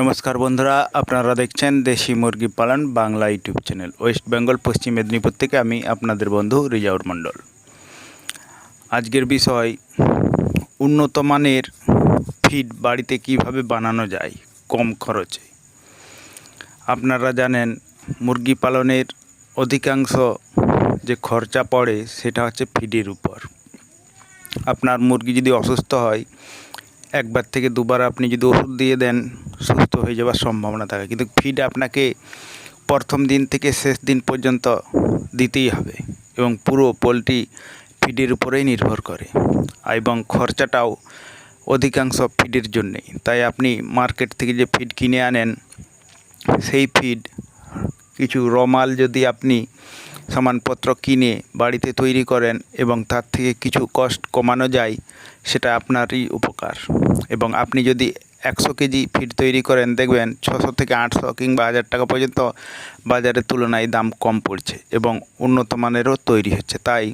নমস্কার বন্ধুরা, আপনারা দেখছেন দেশি মুরগি পালন Bangla YouTube channel. West Bengal, Paschim Medinipur থেকে আমি আপনাদের বন্ধু রিজাউর মণ্ডল। আজকের বিষয়, উন্নত মানের ফিড বাড়িতে কীভাবে বানানো যায়, কম খরচে। আপনারা জানেন, মুরগি পালনের অধিকাংশ যে খরচা পড়ে, সেটা হচ্ছে ফিডের উপর। আপনার মুরগি যদি অসুস্থ হয়, একবার থেকে দুবার আপনি যদি ওষুধ দিয়ে দেন সুস্থ হয়ে যাওয়ার সম্ভাবনা থাকে। কিন্তু ফিড আপনাকে প্রথম দিন থেকে শেষ দিন পর্যন্ত দিতেই হবে এবং পুরো পোলট্রি ফিডের উপরেই নির্ভর করে। এবং খরচাটাও অধিকাংশ ফিডের জন্যেই। তাই আপনি মার্কেট থেকে যে ফিড কিনে আনেন, সেই ফিড কিছু রমাল যদি আপনি সামানপত্র কিনে বাড়িতে তৈরি করেন এবং তার থেকে কিছু কস্ট কমানো যায়, সেটা আপনারই উপকার। এবং আপনি যদি একশো কেজি ফিড তৈরি করেন, দেখবেন ছশো থেকে আটশো কিংবা হাজার টাকা পর্যন্ত বাজারের তুলনায় দাম কম পড়ছে এবং উন্নত মানেরও তৈরি হচ্ছে। তাই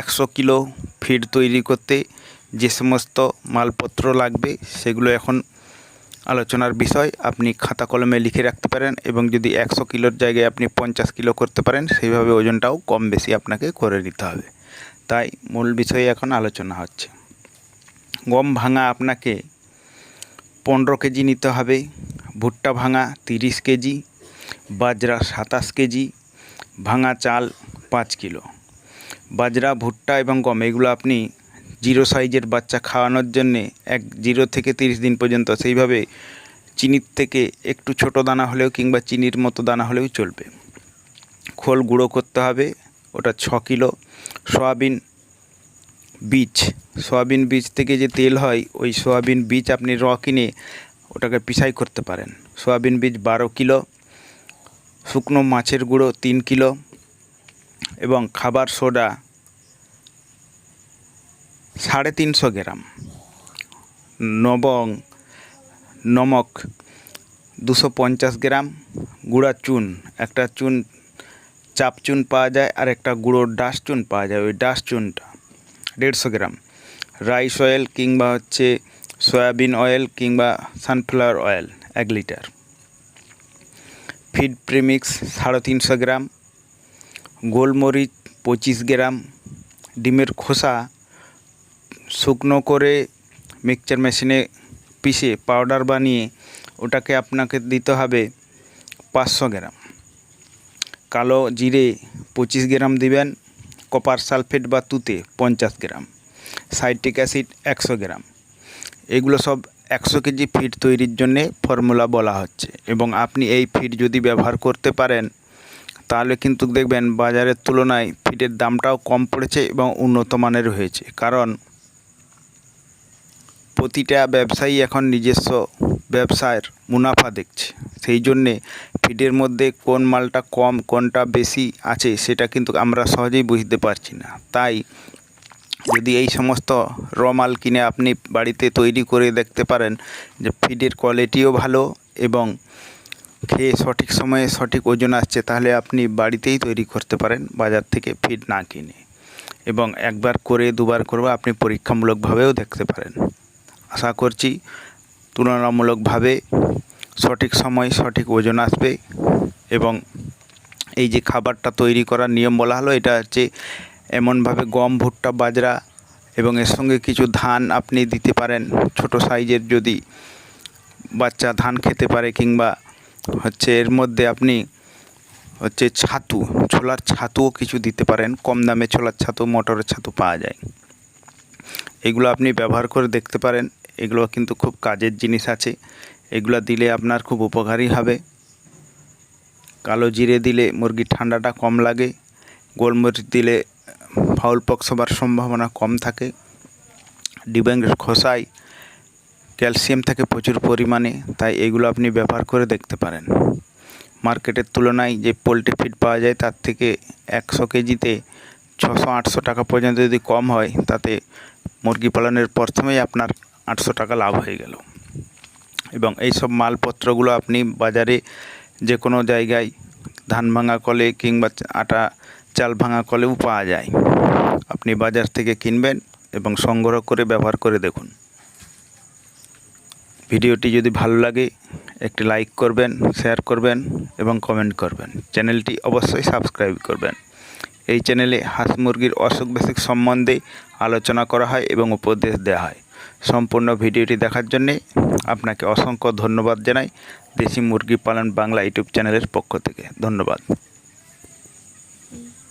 একশো কিলো ফিড তৈরি করতে যে সমস্ত মালপত্র লাগবে, সেগুলো এখন আলোচনার বিষয়। আপনি খাতা কলমে লিখে রাখতে পারেন এবং যদি একশো কিলোর জায়গায় আপনি পঞ্চাশ কিলো করতে পারেন, সেইভাবে ওজনটাও কম বেশি আপনাকে করে নিতে হবে। তাই মূল বিষয়ে এখন আলোচনা হচ্ছে। গম ভাঙা আপনাকে পনেরো কেজি নিতে হবে, ভুট্টা ভাঙা তিরিশ কেজি, বাজরা সাতাশ কেজি, ভাঙা চাল পাঁচ কিলো। বাজরা, ভুট্টা এবং গম, এগুলো আপনি জিরো সাইজের বাচ্চা খাওয়ানোর জন্যে এক জিরো থেকে তিরিশ দিন পর্যন্ত সেইভাবে চিনির থেকে একটু ছোট দানা হলেও কিংবা চিনির মতো দানা হলেও চলবে। খোল গুঁড়ো করতে হবে, ওটা ছ কিলো। সয়াবিন বীজ, সয়াবিন বীজ থেকে যে তেল হয়, ওই সয়াবিন বীজ আপনি র কিনে ওটাকে পিসাই করতে পারেন। সয়াবিন বীজ বারো কিলো, শুকনো মাছের গুঁড়ো তিন কিলো এবং খাবার সোডা সাড়ে তিনশো গ্রাম। নবং, নমক দুশো পঞ্চাশ গ্রাম, গুঁড়া চুন, একটা চুন, চাপ চুন পাওয়া যায় আর একটা গুঁড়োর ডাস্ট চুন পাওয়া যায়, ওই ডাস্ট চুনটা। দেড়শো গ্রাম। রাইস অয়েল কিংবা হচ্ছে সয়াবিন অয়েল কিংবা সানফ্লাওয়ার অয়েল এক লিটার। ফিড প্রিমিক্স সাড়ে তিনশো গ্রাম। গোলমরিচ পঁচিশ গ্রাম। ডিমের খোসা শুকনো করে মিক্সচার মেশিনে পিষে পাউডার বানিয়ে ওটাকে আপনাকে দিতে হবে পাঁচশো গ্রাম। কালো জিরে পঁচিশ গ্রাম দিবেন। কপার সালফেট বা তুতে পঞ্চাশ গ্রাম সাইট্রিক অ্যাসিড একশো গ্রাম। এগুলো সব একশো কেজি ফিড তৈরির জন্যে ফর্মুলা বলা হচ্ছে। এবং আপনি এই ফিড যদি ব্যবহার করতে পারেন, তাহলে কিন্তু দেখবেন বাজারের তুলনায় ফিডের দামটাও কম পড়েছে এবং উন্নত মানের হয়েছে। কারণ প্রতিটা ব্যবসায়ী এখন নিজস্ব ব্যবসার মুনাফা দেখছে। সেই জন্যে ফিডের মধ্যে কোন মালটা কম, কোনটা বেশি আছে সেটা কিন্তু আমরা সহজেই বুঝতে পারছি না। তাই যদি এই সমস্ত র মাল কিনে আপনি বাড়িতে তৈরি করে দেখতে পারেন যে ফিডের কোয়ালিটিও ভালো এবং খেয়ে সঠিক সময়ে সঠিক ওজন আসছে, তাহলে আপনি বাড়িতেই তৈরি করতে পারেন, বাজার থেকে ফিড না কিনে। এবং একবার করে দুবার করবে আপনি পরীক্ষামূলকভাবেও দেখতে পারেন। আশা করছি তুলনামূলকভাবে সঠিক সময় সঠিক ওজন আসবে এবং এই যে খাবারটা তৈরি করার নিয়ম বলা হলো, এটা হচ্ছে এমনভাবে গম, ভুট্টা, বাজরা এবং এর সঙ্গে কিছু ধান আপনি দিতে পারেন, ছোট সাইজের যদি বাচ্চা ধান খেতে পারে কিংবা হচ্ছে এর মধ্যে আপনি হচ্ছে ছাতু, ছোলার ছাতুও কিছু দিতে পারেন, কম দামে ছোলার ছাতু, মটরের ছাতু পাওয়া যায়। এগুলো আপনি ব্যবহার করে দেখতে পারেন। এগুলো কিন্তু খুব কাজের জিনিস আছে। এগুলো দিলে আপনার খুব উপকারী হবে। কালো জিরে দিলে মুরগির ঠান্ডাটা কম লাগে। গোলমরিচ দিলে ফাউল পক্স হবার সম্ভাবনা কম থাকে। ডিবেঙ্গ খোসায় ক্যালসিয়াম থাকে প্রচুর পরিমাণে, তাই এগুলো আপনি ব্যবহার করে দেখতে পারেন। মার্কেটের তুলনায় যে পোলট্রি ফিড পাওয়া যায়, তার থেকে একশো কেজিতে ছশো আটশো টাকা পর্যন্ত যদি কম হয়, তাতে মুরগি পালনের প্রথমেই আপনার আটশো টাকা লাভ হয়ে গেল। এবং এই সব মালপত্রগুলো আপনি বাজারে যে কোনো জায়গায় ধান ভাঙা কলে কিংবা আটা চাল ভাঙা কলেও পাওয়া যায়। আপনি বাজার থেকে কিনবেন এবং সংগ্রহ করে ব্যবহার করে দেখুন। ভিডিওটি যদি ভালো লাগে, একটি লাইক করবেন, শেয়ার করবেন এবং কমেন্ট করবেন। চ্যানেলটি অবশ্যই সাবস্ক্রাইব করবেন। এই চ্যানেলে হাঁস মুরগির অসুখ বিসুখ সম্বন্ধে আলোচনা করা হয় এবং উপদেশ দেওয়া হয়। সম্পূর্ণ ভিডিওটি দেখার জন্যে আপনাকে অসংখ্য ধন্যবাদ জানাই দেশি মুরগি পালন বাংলা ইউটিউব চ্যানেলের পক্ষ থেকে। ধন্যবাদ।